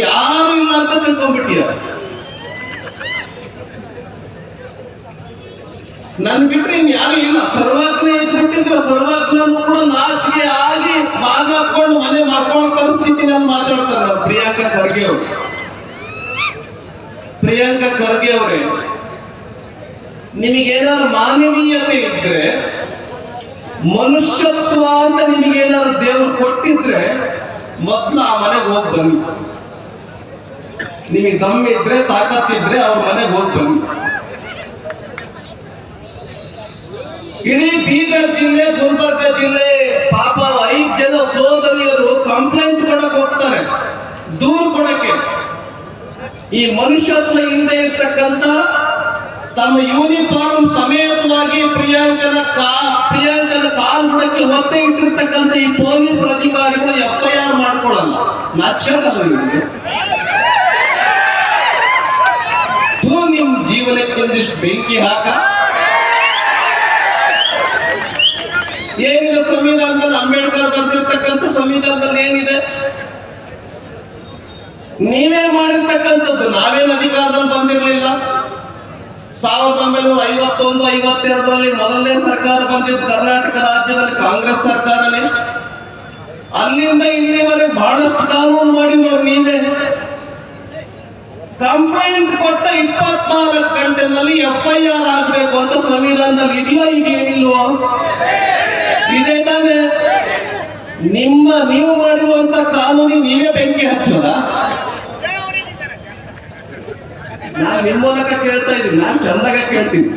ಯಾರು ಇಲ್ಲ ಅಂತ ತಿಳ್ಕೊಂಡ್ಬಿಟ್ಟಿಯ? ನನ್ ಬಿಟ್ರೆ ಇನ್ ಯಾರು ಇಲ್ಲ. ಸರ್ವಾಜ್ಞೆ ಇದ್ಬಿಟ್ಟಿದ್ರೆ ಸರ್ವಾಜ್ಞನು ಕೂಡ ನಾಚಿಕೆ ಆಗಿ ಭಾಗ ಹಾಕೊಂಡು ಮನೆ ಮಾಡ್ಕೊಳ್ಳೋ ಪರಿಸ್ಥಿತಿ ನಾನು ಮಾತಾಡ್ತಾರ ಪ್ರಿಯಾಂಕ ಖರ್ಗೆ ಅವರು. ಪ್ರಿಯಾಂಕಾ ಖರ್ಗೆ ಅವರೇ, ನಿಮಗೇನಾದ್ರು ಮಾನವೀಯತೆ ಇದ್ರೆ, ಮನುಷ್ಯತ್ವ ಅಂತ ನಿಮಗೇನಾದ್ರು ದೇವರು ಕೊಟ್ಟಿದ್ರೆ, ಮೊದ್ಲು ಆ ಮನೆಗೆ ಹೋಗಿ ನಿಮಗೆ ದಮ್ ಇದ್ರೆ ತಾಕತ್ತಿದ್ರೆ ಅವ್ರ ಮನೆಗೆ ಹೋಗಿ ಬನ್ನಿ. ಇಡೀ ಬೀದರ್ ಜಿಲ್ಲೆ, ಗುಲ್ಬರ್ಗ ಜಿಲ್ಲೆ, ಪಾಪ ಐದು ಜನ ಸೋದರಿಯರು ಕಂಪ್ಲೇಂಟ್ ಕೊಡಕ್ ಹೋಗ್ತಾರೆ. ದೂರು ಕೊಡಕ್ಕೆ. ಈ ಮನುಷ್ಯತ್ವ ಇಲ್ಲದೆ ಇರ್ತಕ್ಕಂಥ ತಮ್ಮ ಯೂನಿಫಾರ್ಮ್ ಸಮೇತವಾಗಿ ಪ್ರಿಯಾಂಕನ ಕಾ, ಪ್ರಿಯಾಂಕನ ಕಾಲ್ ಬುಡಕ್ಕೆ ಒತ್ತೆ ಇಟ್ಟಿರ್ತಕ್ಕಂಥ ಈ ಪೊಲೀಸ್ ಅಧಿಕಾರಿಗಳು ಎಫ್ ಐ ಆರ್ ಮಾಡ್ಕೊಳ್ಳಲ್ಲ. ನಾಚ್ಕೊಂಡಲ್ಲ ನಿಮ್ ಜೀವನಕ್ಕೆ ಒಂದಿಷ್ಟು ಬೆಂಕಿ ಹಾಕ? ಏನಿದೆ ಸಂವಿಧಾನದಲ್ಲಿ? ಅಂಬೇಡ್ಕರ್ ಬಂದಿರತಕ್ಕಂಥ ಸಂವಿಧಾನದಲ್ಲಿ ಏನಿದೆ? ನೀವೇ ಮಾಡಿರ್ತಕ್ಕಂಥದ್ದು. ನಾವೇನು ಅಧಿಕಾರದಲ್ಲಿ ಬಂದಿರಲಿಲ್ಲ. ಸಾವಿರದ ಒಂಬೈನೂರ ಐವತ್ತೊಂದು, ಐವತ್ತೆರಡರಲ್ಲಿ ಮೊದಲನೇ ಸರ್ಕಾರ ಬಂದಿದ್ದು ಕರ್ನಾಟಕ ರಾಜ್ಯದಲ್ಲಿ ಕಾಂಗ್ರೆಸ್ ಸರ್ಕಾರನೇ. ಅಲ್ಲಿಂದ ಇಲ್ಲಿವರೆಗೆ ಬಹಳಷ್ಟು ಕಾನೂನು ಮಾಡಿದವರು ನೀವೇ ಕಂಪ್ಲೇಂಟ್ ಕೊಟ್ಟ ಇಪ್ಪತ್ನಾಲ್ಕು ಗಂಟೆನಲ್ಲಿ ಎಫ್ ಐ ಆರ್ ಅಂತ ಸಂವಿಧಾನದಲ್ಲಿ ಇದೆಯಾ ಈಗ ಇದೆ ತಾನೆ. ನಿಮ್ಮ, ನೀವು ಮಾಡಿರುವಂತ ಕಾನೂನಿಗೆ ನೀವೇ ಬೆಂಕಿ ಹಚ್ಚೋದ ನಾನು ನಿಮ್ಮ ಮೂಲಕ ಕೇಳ್ತಾ ಇದ್ದೀನಿ. ನಾನು ಚಂದಾಗ ಕೇಳ್ತೀನಿ.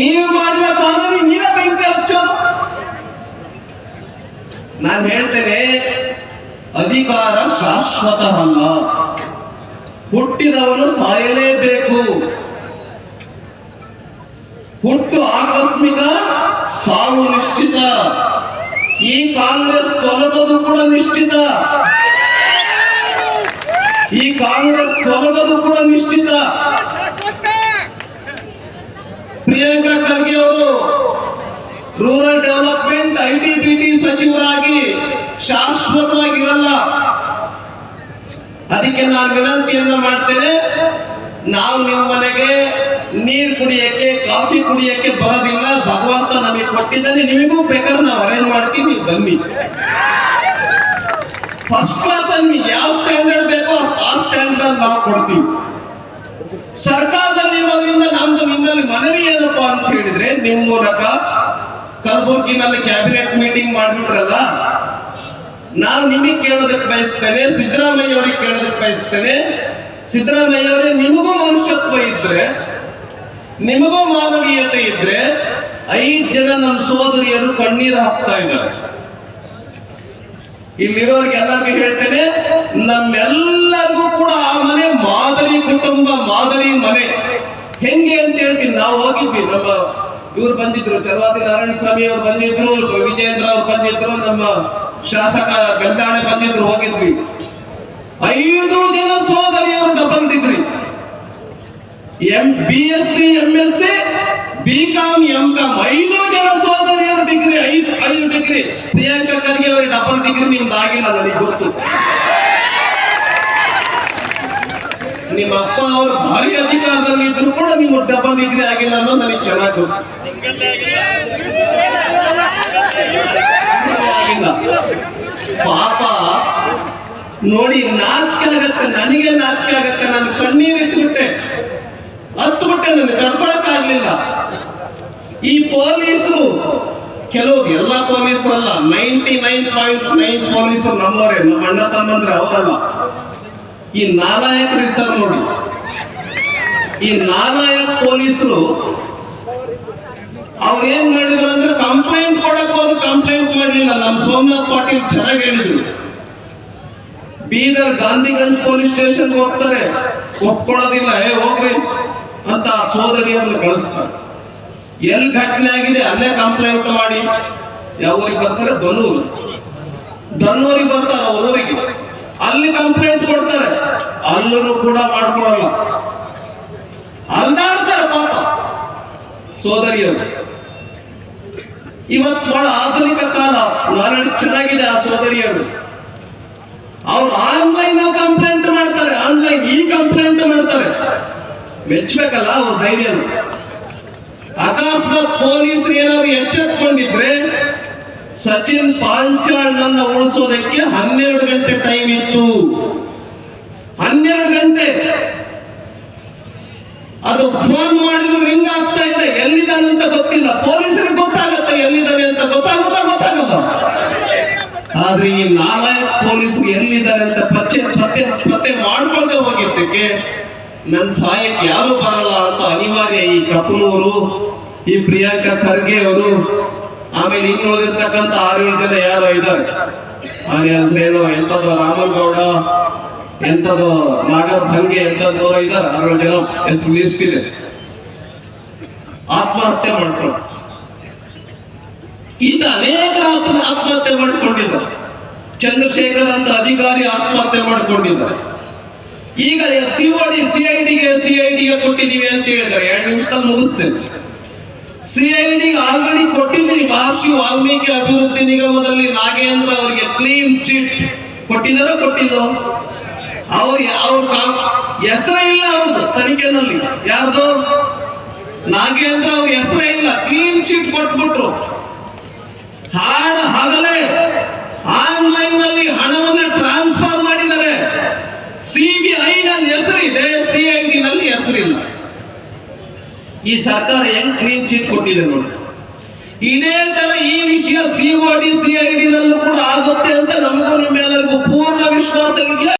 ನೀವು ಮಾಡಿದ ಕಾನೂನಿಗೆ ನೀವೇ ಬೆಂಕಿ ಹಚ್ಚೋ? ನಾನು ಹೇಳ್ತೇನೆ, ಅಧಿಕಾರ ಶಾಶ್ವತ ಅಲ್ಲ ಹುಟ್ಟಿದವನು ಸಾಯಲೇಬೇಕು. ಹುಟ್ಟು ಆಕಸ್ಮಿಕ ಸಾವು ನಿಶ್ಚಿತ. ಈ ಕಾಂಗ್ರೆಸ್ ತೊಲಗದು ಕೂಡ ನಿಶ್ಚಿತ. ಈ ಕಾಂಗ್ರೆಸ್ ತೊಲಗದು ಕೂಡ ನಿಶ್ಚಿತ. ಪ್ರಿಯಾಂಕಾ ಖರ್ಗೆ ಅವರು ರೂರಲ್ ಡೆವಲಪ್ಮೆಂಟ್ ಐಟಿ ಬಿಟಿ ಸಚಿವರಾಗಿ ಶಾಶ್ವತವಾಗಿರಲ್ಲ. ಅದಕ್ಕೆ ನಾನು ವಿನಂತಿಯನ್ನ ಮಾಡ್ತೇನೆ, ನಾವು ನಿಮ್ಮ ಮನೆಗೆ ನೀರು ಕುಡಿಯಕ್ಕೆ, ಕಾಫಿ ಕುಡಿಯಕ್ಕೆ ಬರೋದಿಲ್ಲ, ಭಗವಂತ ನಮಗೆ ಕೊಟ್ಟಿದ್ದಾನೆ, ನಿಮಗೂ ಬೇಕಾದ್ರೆ ನಾವು ಅರೇಂಜ್ ಮಾಡ್ತೀವಿ, ನೀವು ಬನ್ನಿ. ಫಸ್ಟ್ ಕ್ಲಾಸ್ ಅಲ್ಲಿ ಯಾವ ಸ್ಟ್ಯಾಂಡರ್ಡ್ ಬೇಕೋ ಆ ಸ್ಟ್ಯಾಂಡರ್ಡ್ ನಾವು ಕೊಡ್ತೀವಿ. ಸರ್ಕಾರದಲ್ಲಿ ಇರೋದ್ರಿಂದ ನಮ್ದು ನಿಮ್ಮಲ್ಲಿ ಮನವಿ ಏನಪ್ಪ ಅಂತ ಹೇಳಿದ್ರೆ, ನಿಮ್ ಮೂಲಕ ಕಲಬುರ್ಗಿನಲ್ಲಿ ಕ್ಯಾಬಿನೆಟ್ ಮೀಟಿಂಗ್ ಮಾಡ್ಬಿಟ್ರಲ್ಲ ನಾನು ನಿಮಗೆ ಕೇಳೋದಕ್ಕೆ ಬಯಸ್ತೇನೆ, ಸಿದ್ದರಾಮಯ್ಯ ಅವರಿಗೆ ಕೇಳೋದಕ್ಕೆ ಬಯಸ್ತೇನೆ. ಸಿದ್ದರಾಮಯ್ಯ ಅವರೇ, ನಿಮಗೂ ಮನುಷ್ಯತ್ವ ಇದ್ರೆ, ನಿಮಗೂ ಮಾನವೀಯತೆ ಇದ್ರೆ, ಐದು ಜನ ನಮ್ಮ ಸೋದರಿಯರು ಕಣ್ಣೀರು ಹಾಕ್ತಾ ಇದ್ದಾರೆ. ಇಲ್ಲಿರೋರಿಗೆ ಎಲ್ಲರಿಗೂ ಹೇಳ್ತೇನೆ, ನಮ್ಮೆಲ್ಲರಿಗೂ ಕೂಡ ಆ ಮನೆ ಮಾದರಿ ಕುಟುಂಬ, ಮಾದರಿ ಮನೆ. ಹೆಂಗೆ ಅಂತ ಹೇಳ್ತೀನಿ, ನಾವು ಹೋಗಿದ್ವಿ, ನಮ್ಮ ಇವ್ರು ಬಂದಿದ್ರು ಚಲವಾದಿ ನಾರಾಯಣ ಸ್ವಾಮಿ ಅವ್ರು ಬಂದಿದ್ರು, ವಿಜಯೇಂದ್ರ ಅವ್ರು ಬಂದಿದ್ರು, ನಮ್ಮ ಶಾಸಕ ಬೆಲ್ದಾಣೆ ಬಂದಿದ್ರು, ಹೋಗಿದ್ವಿ. ಐದು ಜನ ಸೋದರಿಯರು ಬಂದಿದ್ರಿ. M B S C M S C BCom MCom ಐದು ಜನ ಸೋದರಿಯರು ಡಿಗ್ರಿ, ಐದು ಐದು ಡಿಗ್ರಿ. ಪ್ರಿಯಾಂಕಾ ಖರ್ಗೆ ಅವರಿಗೆ ಡಬಲ್ ಡಿಗ್ರಿ ನಿಮ್ದು ಆಗಿಲ್ಲ ನನಗೆ ಗೊತ್ತು. ನಿಮ್ಮ ಅಪ್ಪ ಅವರು ಭಾರಿ ಅಧಿಕಾರದಲ್ಲಿ ಇದ್ರು ಕೂಡ ನೀವು ಡಬಲ್ ಡಿಗ್ರಿ ಆಗಿಲ್ಲ ಅನ್ನೋದು ನನಗೆ ಚೆನ್ನಾಗಿ ಗೊತ್ತು. ಆಗಿಲ್ಲ. ಪಾಪ. ನೋಡಿ ನಾಚಿಕೆ ಆಗತ್ತೆ ನನಗೆ ನಾಚಿಕೆ ಆಗತ್ತೆ ನಾನು ಕಣ್ಣೀರಿಟ್ಬಿಟ್ಟೆ. ಹತ್ತು ಬಿಟ್ಟೆ ನನಗೆ ತಡ್ಕೊಳಕ್ ಆಗ್ಲಿಲ್ಲ ಈ ಪೊಲೀಸರು ಕೆಲವು ಎಲ್ಲ ಪೊಲೀಸರಲ್ಲ, ನೈಂಟಿ ನೈನ್ ಪಾಯಿಂಟ್ ನೈನ್ ಪೊಲೀಸರು ನಮ್ಮವರೇ, ನಮ್ಮ ಅಣ್ಣ ತಮ್ಮಂದ್ರೆ ಅವರಲ್ಲ. ಈ ನಾಲಾಯಕರು ಇರ್ತಾರೆ ನೋಡಿ. ಈ ನಾಲಾಯಕ್ ಪೊಲೀಸರು ಅವ್ರು ಏನ್ ಮಾಡಿದ್ರು ಅಂದ್ರೆ ಕಂಪ್ಲೇಂಟ್ ಕೊಡಕ್ ಹೋದ್ರು ಕಂಪ್ಲೇಂಟ್ ಮಾಡಲಿಲ್ಲ ನಮ್ಮ ಸೋಮನಾಥ್ ಪಾಟೀಲ್ ಚೆನ್ನಾಗಿ ಹೇಳಿದ್ರು. ಬೀದರ್ ಗಾಂಧಿಗಂಜ್ ಪೊಲೀಸ್ ಸ್ಟೇಷನ್ ಹೋಗ್ತಾರೆ. ಒಪ್ಕೊಳ್ಳೋದಿಲ್ಲ. ಏ, ಹೋಗ್ರಿ ಅಂತ ಸೋದರಿಯರನ್ನು ಕಳಿಸ್ತಾರೆ. ಎಲ್ ಘಟನೆ ಆಗಿದೆ ಅಲ್ಲೇ ಕಂಪ್ಲೇಂಟ್ ಮಾಡಿ. ಯಾವ ಊರಿಗೆ ಬರ್ತಾರೆ? ದನೂರು. ದನೂರಿಗೆ ಬರ್ತಾರೆ ಅವ್ರ ಅಲ್ಲಿ ಕಂಪ್ಲೇಂಟ್ ಕೊಡ್ತಾರೆ. ಅಲ್ಲೂ ಕೂಡ ಮಾಡ್ಕೊಳ್ಳಲ್ಲ. ಅಲ್ದಾಡ್ತಾರೆ ಪಾಪ ಸೋದರಿಯರು. ಇವತ್ತು ಬಹಳ ಆಧುನಿಕ ಕಾಲ. ನಾರಾಯಣ ಚೆನ್ನಾಗಿದೆ ಆ ಸೋದರಿಯರು. ಅವ್ರು ಆನ್ಲೈನ್ ಕಂಪ್ಲೇಂಟ್ ಮಾಡ್ತಾರೆ. ಆನ್ಲೈನ್ ಈ ಕಂಪ್ಲೇಂಟ್ ಮಾಡ್ತಾರೆ. ಮೆಚ್ಚಬೇಕಲ್ಲ ಅವ್ರ ಧೈರ್ಯ ಅಕಸ್ಮಾತ್ ಪೊಲೀಸ್ ಏನಾದ್ರು ಎಚ್ಚೆತ್ಕೊಂಡಿದ್ರೆ ಸಚಿನ್ ಪಾಂಚಾಳ್ ನನ್ನ ಉಳಿಸೋದಕ್ಕೆ ಹನ್ನೆರಡು ಗಂಟೆ ಟೈಮ್ ಇತ್ತು. ಹನ್ನೆರಡು ಗಂಟೆ. ಅದು ಫೋನ್ ಮಾಡಿದ್ರು ರಿಂಗ್ ಆಗ್ತಾ ಇದೆ ಎಲ್ಲಿದ್ದಾನಂತ ಗೊತ್ತಿಲ್ಲ. ಪೊಲೀಸರಿಗೆ ಗೊತ್ತಾಗತ್ತೆ. ಗೊತ್ತಾಗುತ್ತಾ ಗೊತ್ತಾಗಲ್ಲ. ಆದ್ರೆ ಈ ನಾಲ್ಕು ಪೊಲೀಸರು ಎಲ್ಲಿದ್ದಾರೆ ಅಂತ ಪತ್ತೆ ಪತ್ತೆ ಪತ್ತೆ ಮಾಡ್ಕೊಂಡೆ ಹೋಗಿದ್ದಕ್ಕೆ ನನ್ ಸಹಾಯಕ್ಕೆ ಯಾರು ಬರಲ್ಲ ಅಂತ ಅನಿವಾರ್ಯ ಈ ಕಪನೂರು ಈ ಪ್ರಿಯಾಂಕಾ ಖರ್ಗೆ ಅವರು ಆಮೇಲೆ ಇನ್ನು ಉಳಿದಿರ್ತಕ್ಕಂಥ ಆರು ಜನ ಯಾರೋ ಇದ್ದಾರೆ. ಆನೆ ಅಂದ್ರೆ ಏನೋ ಎಂತದೋ ರಾಮಗೌಡ ಎಂತದೋ ನಾಗರ್ ಭಂಗೆ ಎಂತದೋ ಇದ್ದಾರೆ. ಆರು ಜನ ಎಸ್ ಲಿಸ್ಟ್ ಇದೆ. ಆತ್ಮಹತ್ಯೆ ಮಾಡ್ಕೊಂಡು ಇಂದ ಅನೇಕ ಆತ್ಮ ಆತ್ಮಹತ್ಯೆ ಮಾಡ್ಕೊಂಡಿದ್ದಾರೆ. ಚಂದ್ರಶೇಖರ್ ಅಂತ ಅಧಿಕಾರಿ ಆತ್ಮಹತ್ಯೆ ಮಾಡ್ಕೊಂಡಿದ್ದಾರೆ. ಈಗ C O D, C I ಡಿಗೆ ಸಿ ಕೊಟ್ಟಿದ್ದೀವಿ ಅಂತ ಹೇಳಿದ್ರೆ ಎರಡು ನಿಮಿಷದಲ್ಲಿ ಮುಗಿಸ್ತೇನೆ. ಸಿ ಐ ಡಿ ಆಲ್ರೆಡಿ ಕೊಟ್ಟಿದ್ದೀನಿ ಮಹರ್ಷಿ ವಾಲ್ಮೀಕಿ ಅಭಿವೃದ್ಧಿ ನಿಗಮದಲ್ಲಿ ನಾಗೇಂದ್ರ ಅವರಿಗೆ ಕ್ಲೀನ್ ಚಿಟ್ ಕೊಟ್ಟಿದ್ದಾರೋ ಕೊಟ್ಟಿಲ್ಲೋ? ಅವ್ರು ಅವ್ರ ಹೆಸರೇ ಇಲ್ಲ ಅವ್ರದ್ದು ತನಿಖೆನಲ್ಲಿ. ಯಾರ್ದು? ನಾಗೇಂದ್ರ ಅವ್ರ ಹೆಸರೇ ಇಲ್ಲ. ಕ್ಲೀನ್ ಚಿಟ್ ಕೊಟ್ಬಿಟ್ರು. ಹಾಡ ಹಗಲೇ ಆನ್ಲೈನ್ನಲ್ಲಿ ಹಣವನ್ನು ಟ್ರಾನ್ಸ್ಫರ್ ಮಾಡಿದರೆ ಸಿಬಿಐ ನಲ್ಲಿ ಹೆಸರಿದೆ ಸಿಐಡಿ ನಲ್ಲಿ ಹೆಸರಿಲ್ಲ. ಈ ಸರ್ಕಾರ ಹೆಂಗ್ ಕ್ಲೀನ್ ಚಿಟ್ ಕೊಟ್ಟಿದೆ ನೋಡಿ. ಇದೇ ತರ ಈ ವಿಷಯ ಸಿಒಡಿ ಸಿಐಡಿ ನಲ್ಲೂ ಕೂಡ ಆಗುತ್ತೆ ಅಂತ ನಮಗೂ ನಿಮ್ಮೆಲ್ಲರಿಗೂ ಪೂರ್ಣ ವಿಶ್ವಾಸ ಇದೆಯಾ